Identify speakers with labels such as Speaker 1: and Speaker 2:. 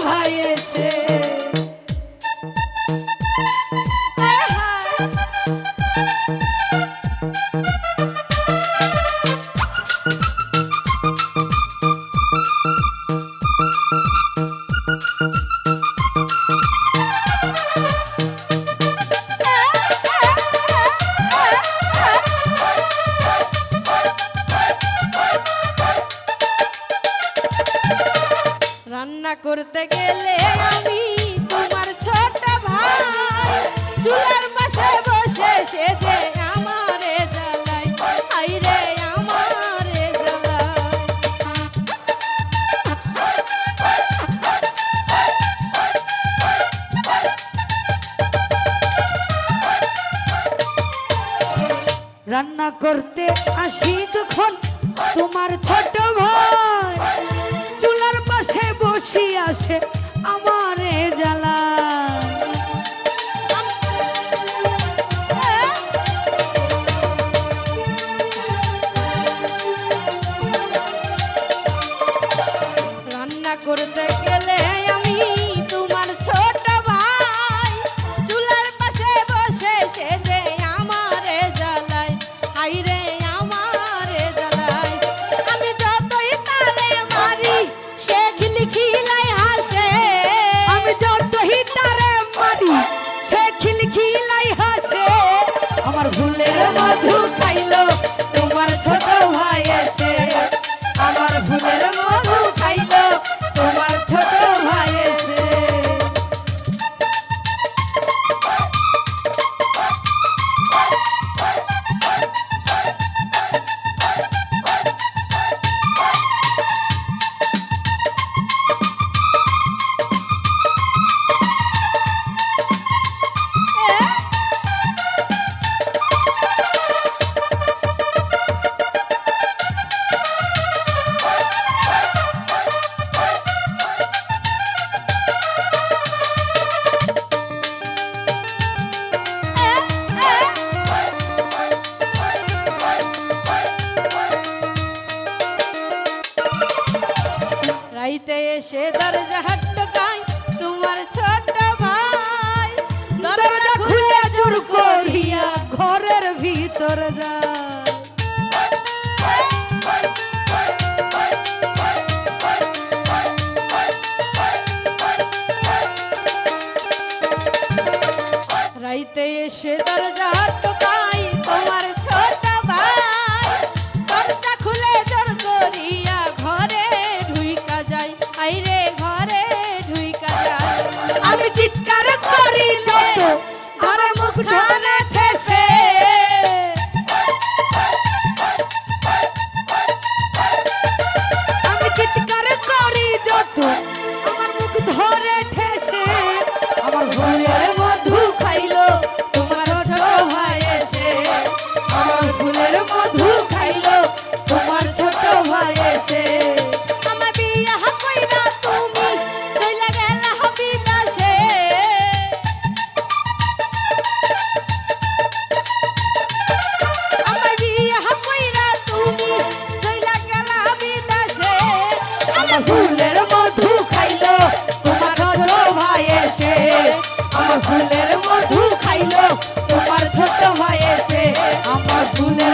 Speaker 1: ভাইয়ের করতে গেলে আমি তোমার ছোট ভাই। চুলার পাশে বসে সেজে আই রে
Speaker 2: রান্না করতে আসি তখন তোমার ছোট ভাই। হাসি আসে আমার জ্বালা।
Speaker 1: রান্না করতে
Speaker 2: মধু
Speaker 1: খাইল বেড়াইতে এসে দরজা হাটকাই তোমার ছোট ভাই।
Speaker 2: দরজা খুলে জোর করিয়া ঘরের ভিতর যা
Speaker 1: রাইতে এসে দরজা হাটকাই তোমার Who knows?